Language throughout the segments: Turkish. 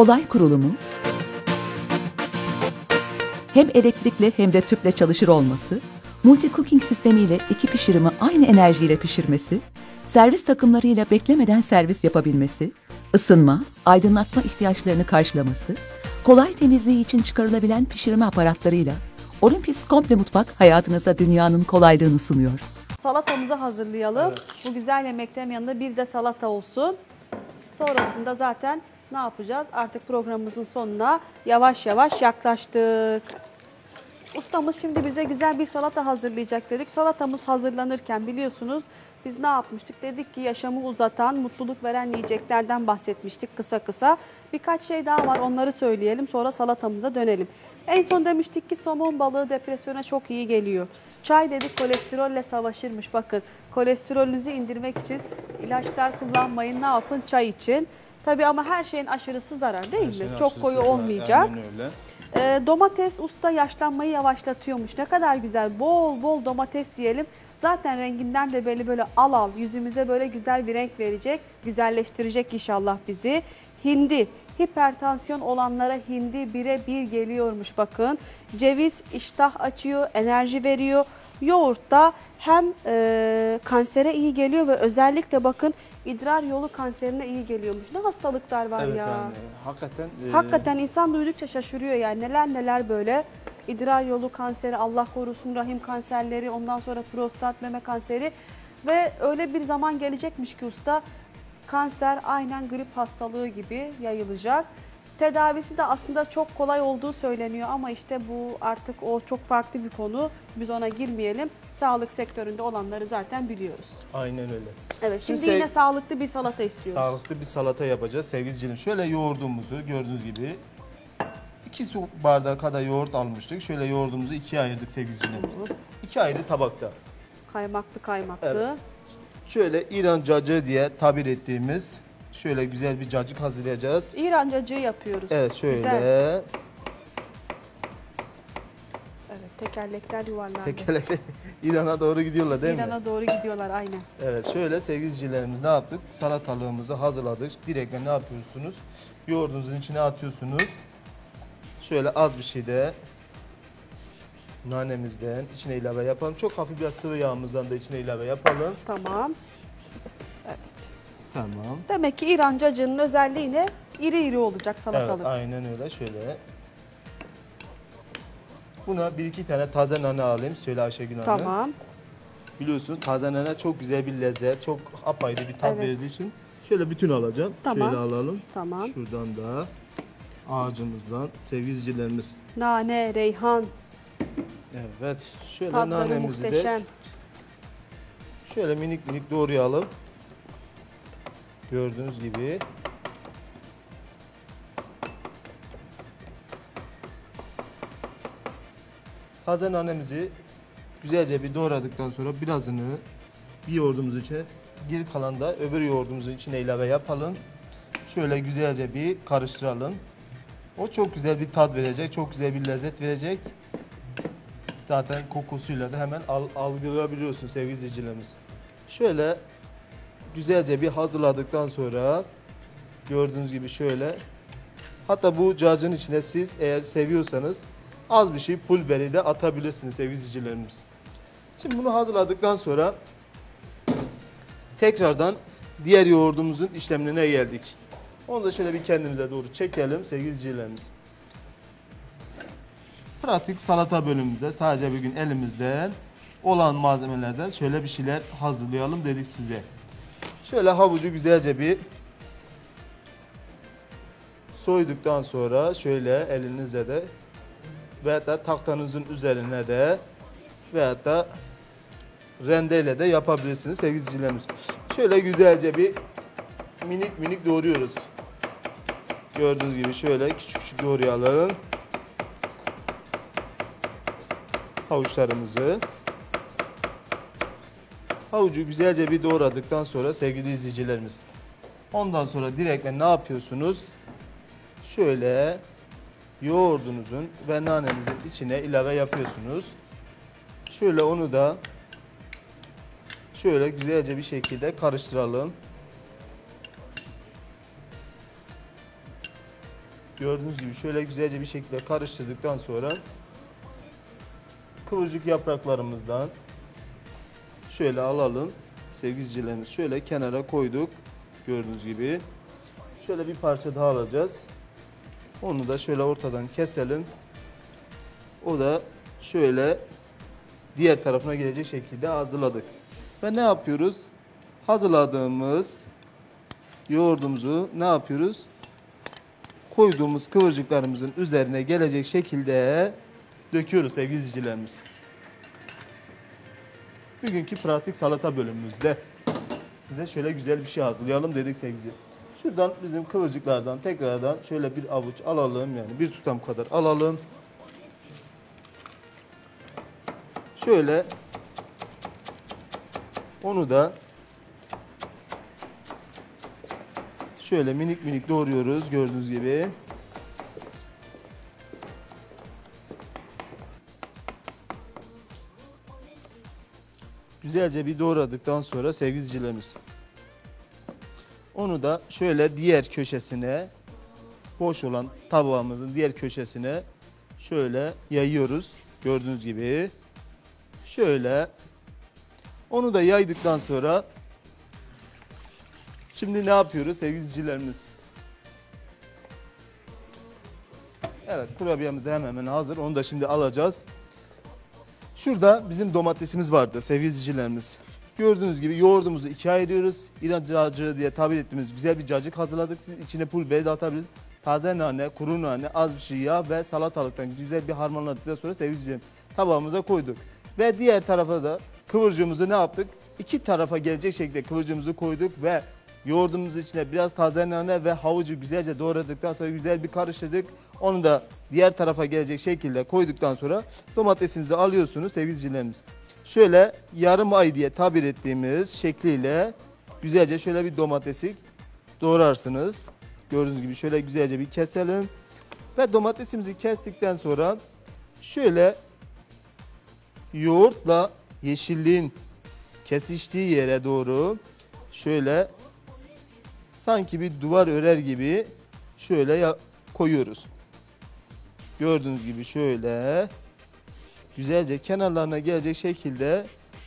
kolay kurulumu, hem elektrikli hem de tüple çalışır olması, multi cooking sistemiyle iki pişirimi aynı enerjiyle pişirmesi, servis takımlarıyla beklemeden servis yapabilmesi, ısınma, aydınlatma ihtiyaçlarını karşılaması, kolay temizliği için çıkarılabilen pişirme aparatlarıyla Olympus Komple Mutfak hayatınıza dünyanın kolaylığını sunuyor. Salatamızı hazırlayalım. Bu güzel yemeklerin yanında bir de salata olsun. Sonrasında zaten ne yapacağız? Artık programımızın sonuna yavaş yavaş yaklaştık. Ustamız şimdi bize güzel bir salata hazırlayacak dedik. Salatamız hazırlanırken biliyorsunuz biz ne yapmıştık? Dedik ki yaşamı uzatan, mutluluk veren yiyeceklerden bahsetmiştik kısa kısa. Birkaç şey daha var onları söyleyelim sonra salatamıza dönelim. En son demiştik ki somon balığı depresyona çok iyi geliyor. Çay dedik kolesterolle savaşırmış. Bakın kolesterolünüzü indirmek için ilaçlar kullanmayın ne yapın çay için. Tabii ama her şeyin aşırısı zarar değil mi? Şeyin Çok koyu zaten, olmayacak. Öyle. Ee, domates usta yaşlanmayı yavaşlatıyormuş. Ne kadar güzel. Bol bol domates yiyelim. Zaten renginden de belli böyle al al yüzümüze böyle güzel bir renk verecek. Güzelleştirecek inşallah bizi. Hindi. Hipertansiyon olanlara hindi bire bir geliyormuş bakın. Ceviz iştah açıyor, enerji veriyor. Yoğurt da hem e, kansere iyi geliyor ve özellikle bakın idrar yolu kanserine iyi geliyormuş. Ne hastalıklar var Evet ya. yani hakikaten e, Hakikaten insan duydukça şaşırıyor yani neler neler böyle idrar yolu kanseri, Allah korusun rahim kanserleri, ondan sonra prostat, meme kanseri ve öyle bir zaman gelecekmiş ki usta kanser aynen grip hastalığı gibi yayılacak. Tedavisi de aslında çok kolay olduğu söyleniyor ama işte bu artık o çok farklı bir konu. Biz ona girmeyelim. Sağlık sektöründe olanları zaten biliyoruz. aynen öyle. Evet şimdi Şimdi yine sağlıklı bir salata istiyoruz. Sağlıklı bir salata yapacağız sevgili izleyicilerim. Şöyle yoğurdumuzu gördüğünüz gibi 2 su bardağı kadar yoğurt almıştık. Şöyle yoğurdumuzu ikiye ayırdık sevgili izleyicilerim. İki ayrı tabakta. Kaymaklı kaymaklı. Evet. Şöyle İran cacığı diye tabir ettiğimiz şöyle güzel bir cacık hazırlayacağız. İran cacığı yapıyoruz. Evet şöyle Güzel. Evet, tekerlekler yuvarlandı. tekerlekle İran'a doğru gidiyorlar değil mi? İran'a doğru gidiyorlar aynen. Evet şöyle sevgili izleyicilerimiz ne yaptık? Salatalığımızı hazırladık. Direkt ne yapıyorsunuz? Yoğurdunuzun içine atıyorsunuz. Şöyle az bir şey de nanemizden içine ilave yapalım. Çok hafif bir sıvı yağımızdan da içine ilave yapalım. Tamam. Evet. Tamam. Demek ki İran cacığının özelliği ne? İri iri olacak Evet salatalık. aynen öyle şöyle. Buna bir iki tane taze nane alayım. Söyle Ayşegül Hanım. tamam. Biliyorsunuz taze nane çok güzel bir lezzet, çok apayrı bir tat Evet. verdiği için şöyle bütün alacağım. Tamam. Şöyle alalım. Tamam. Şuradan da ağacımızdan sevgili izleyicilerimiz. Nane, reyhan, Evet. Şöyle tatları nanemizi muhteşem. de şöyle minik minik doğrayalım. Gördüğünüz gibi. Taze nanemizi güzelce bir doğradıktan sonra birazını bir yoğurdumuz içine geri kalan da öbür yoğurdumuzun içine ilave yapalım. Şöyle güzelce bir karıştıralım. O çok güzel bir tat verecek, çok güzel bir lezzet verecek. Zaten kokusuyla da hemen al, algılayabiliyorsun sevgili izleyicilerimiz. Şöyle güzelce bir hazırladıktan sonra gördüğünüz gibi şöyle hatta bu cacığın içine siz eğer seviyorsanız az bir şey pul biberi de atabilirsiniz sevgili. Şimdi bunu hazırladıktan sonra tekrardan diğer yoğurdumuzun işlemine geldik. Onu da şöyle bir kendimize doğru çekelim sevgili. Pratik salata bölümümüze sadece bugün elimizden olan malzemelerden şöyle bir şeyler hazırlayalım dedik size. Şöyle havucu güzelce bir soyduktan sonra şöyle elinizle de veyahut da tahtanızın üzerine de veyahut da rendeyle de yapabilirsiniz sevgili izleyicilerimiz. Şöyle güzelce bir minik minik doğruyoruz. Gördüğünüz gibi şöyle küçük küçük doğrayalım. Havuçlarımızı. Havucu güzelce bir doğradıktan sonra sevgili izleyicilerimiz. Ondan sonra direkt ne yapıyorsunuz? Şöyle yoğurdunuzun ve nanenizin içine ilave yapıyorsunuz. Şöyle onu da şöyle güzelce bir şekilde karıştıralım. Gördüğünüz gibi şöyle güzelce bir şekilde karıştırdıktan sonra kıvırcık yapraklarımızdan şöyle alalım. Sevgili şöyle kenara koyduk. Gördüğünüz gibi. Şöyle bir parça daha alacağız. Onu da şöyle ortadan keselim. O da şöyle diğer tarafına gelecek şekilde hazırladık. Ve ne yapıyoruz? Hazırladığımız yoğurdumuzu ne yapıyoruz? Koyduğumuz kıvırcıklarımızın üzerine gelecek şekilde döküyoruz sevgili izleyicilerimiz. Bugünkü pratik salata bölümümüzde size şöyle güzel bir şey hazırlayalım dedik sevgili. Şuradan bizim kıvırcıklardan tekrardan şöyle bir avuç alalım yani bir tutam kadar alalım. Şöyle onu da şöyle minik minik doğruyoruz gördüğünüz gibi. Güzelce bir doğradıktan sonra sevgili. Onu da şöyle diğer köşesine boş olan tabağımızın diğer köşesine şöyle yayıyoruz. Gördüğünüz gibi. Şöyle onu da yaydıktan sonra şimdi ne yapıyoruz sevgili? Evet kurabiyemiz hemen hemen hazır. Onu da şimdi alacağız. Şurada bizim domatesimiz vardı sevgili izleyicilerimiz. Gördüğünüz gibi yoğurdumuzu ikiye ayırıyoruz. İran cacığı diye tabir ettiğimiz güzel bir cacık hazırladık. Siz içine pul biber de atabilirsiniz. Taze nane, kuru nane, az bir şey yağ ve salatalıktan güzel bir harmanladıktan sonra sevgili izleyicilerim tabağımıza koyduk. Ve diğer tarafa da kıvırcığımızı ne yaptık? İki tarafa gelecek şekilde kıvırcığımızı koyduk ve yoğurdumuzun içine biraz taze nane ve havucu güzelce doğradıktan sonra güzel bir karıştırdık. Onu da diğer tarafa gelecek şekilde koyduktan sonra domatesinizi alıyorsunuz sevgili izleyicilerimiz. Şöyle yarım ay diye tabir ettiğimiz şekliyle güzelce şöyle bir domatesik doğrarsınız. Gördüğünüz gibi şöyle güzelce bir keselim. Ve domatesimizi kestikten sonra şöyle yoğurtla yeşilliğin kesiştiği yere doğru şöyle sanki bir duvar örer gibi şöyle koyuyoruz. Gördüğünüz gibi şöyle güzelce kenarlarına gelecek şekilde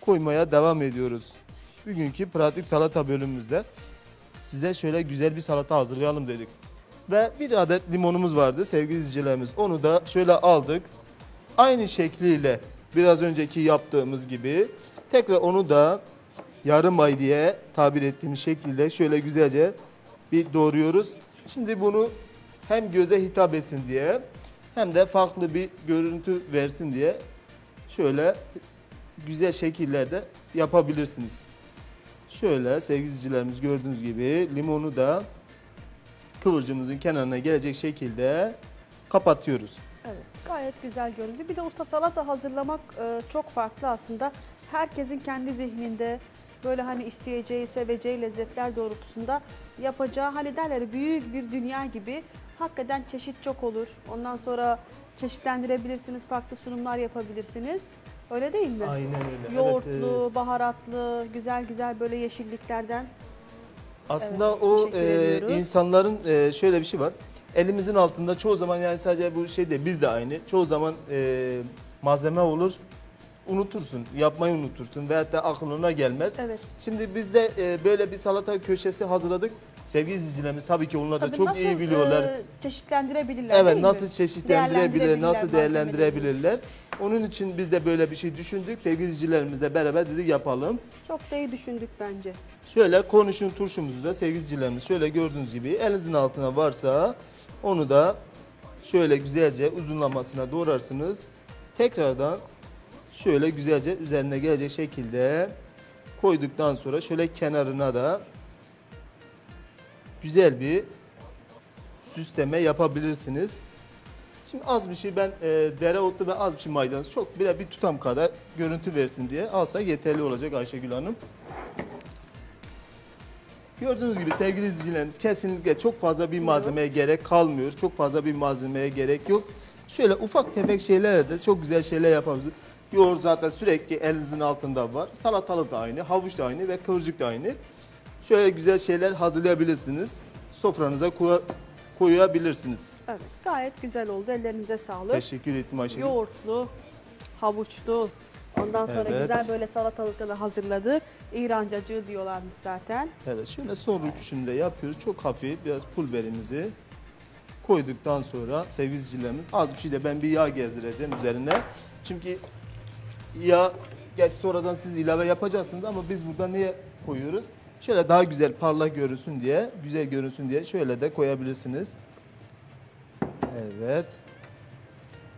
koymaya devam ediyoruz. Bugünkü pratik salata bölümümüzde size şöyle güzel bir salata hazırlayalım dedik. Ve bir adet limonumuz vardı sevgili izleyicilerimiz. Onu da şöyle aldık. Aynı şekliyle biraz önceki yaptığımız gibi tekrar onu da yarım ay diye tabir ettiğimiz şekilde şöyle güzelce bir doğruyoruz. Şimdi bunu hem göze hitap etsin diye hem de farklı bir görüntü versin diye şöyle güzel şekillerde yapabilirsiniz. Şöyle sevgili izleyicilerimiz gördüğünüz gibi limonu da kıvırcımızın kenarına gelecek şekilde kapatıyoruz. Evet, gayet güzel göründü. Bir de usta salata hazırlamak e, çok farklı aslında. Herkesin kendi zihninde böyle hani isteyeceği, seveceği lezzetler doğrultusunda yapacağı hani derler büyük bir dünya gibi hakikaten çeşit çok olur. Ondan sonra çeşitlendirebilirsiniz, farklı sunumlar yapabilirsiniz. Öyle değil mi? Aynen öyle. Yoğurtlu, Evet, e, baharatlı, güzel güzel böyle yeşilliklerden. Aslında Evet, o e, insanların e, şöyle bir şey var. Elimizin altında çoğu zaman yani sadece bu şey de biz de aynı. Çoğu zaman e, malzeme olur. Unutursun, yapmayı unutursun veyahut da aklına gelmez. Evet. Şimdi biz de e, böyle bir salata köşesi hazırladık. Sevgili izleyicilerimiz tabii ki onlar da Tabii çok nasıl, iyi biliyorlar. e, çeşitlendirebilirler Evet değil mi? nasıl çeşitlendirebilir, Değerlendirebilirler nasıl değerlendirebilirler. Onun için biz de böyle bir şey düşündük. Sevgili izleyicilerimizle beraber dedik yapalım. Çok da iyi düşündük bence. Şöyle konuşun turşumuzu da sevgili izleyicilerimiz şöyle gördüğünüz gibi elinizin altına varsa onu da şöyle güzelce uzunlamasına doğrarsınız. Tekrardan şöyle güzelce üzerine gelecek şekilde koyduktan sonra şöyle kenarına da güzel bir süsleme yapabilirsiniz. Şimdi az bir şey ben e, dereotu ve az bir şey maydanoz çok bile bir tutam kadar görüntü versin diye alsa yeterli olacak Ayşegül Hanım. Gördüğünüz gibi sevgili izleyicilerimiz kesinlikle çok fazla bir malzemeye gerek kalmıyor. Çok fazla bir malzemeye gerek yok. Şöyle ufak tefek şeylerle de çok güzel şeyler yapabilirsiniz. Yoğurt zaten sürekli elinizin altında var. Salatalık da aynı, havuç da aynı ve kıvırcık da aynı. Şöyle güzel şeyler hazırlayabilirsiniz. Sofranıza koy- koyabilirsiniz. Evet, gayet güzel oldu. Ellerinize sağlık. Teşekkür ettim Ayşegül. Yoğurtlu, havuçlu. Ondan sonra Evet. güzel böyle salatalıkları hazırladık. İran cacığı diyorlarmış zaten. Evet şöyle son rüküşünü de yapıyoruz. Çok hafif biraz pul biberimizi koyduktan sonra sevgili izleyicilerimiz az bir şey de ben bir yağ gezdireceğim üzerine. Çünkü yağ geç sonradan siz ilave yapacaksınız ama biz burada niye koyuyoruz? Şöyle daha güzel parlak görünsün diye, güzel görünsün diye şöyle de koyabilirsiniz. Evet.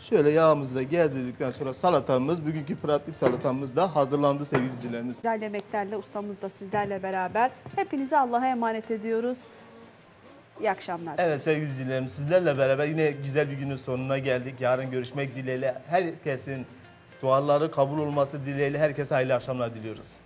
Şöyle yağımızı da gezdirdikten sonra salatamız, bugünkü pratik salatamız da hazırlandı sevgili izleyicilerimiz. Güzel yemeklerle ustamız da sizlerle beraber. Hepinizi Allah'a emanet ediyoruz. İyi akşamlar. Evet sevgili izleyicilerimiz sizlerle beraber yine güzel bir günün sonuna geldik. Yarın görüşmek dileğiyle herkesin duaları kabul olması dileğiyle herkese hayırlı akşamlar diliyoruz.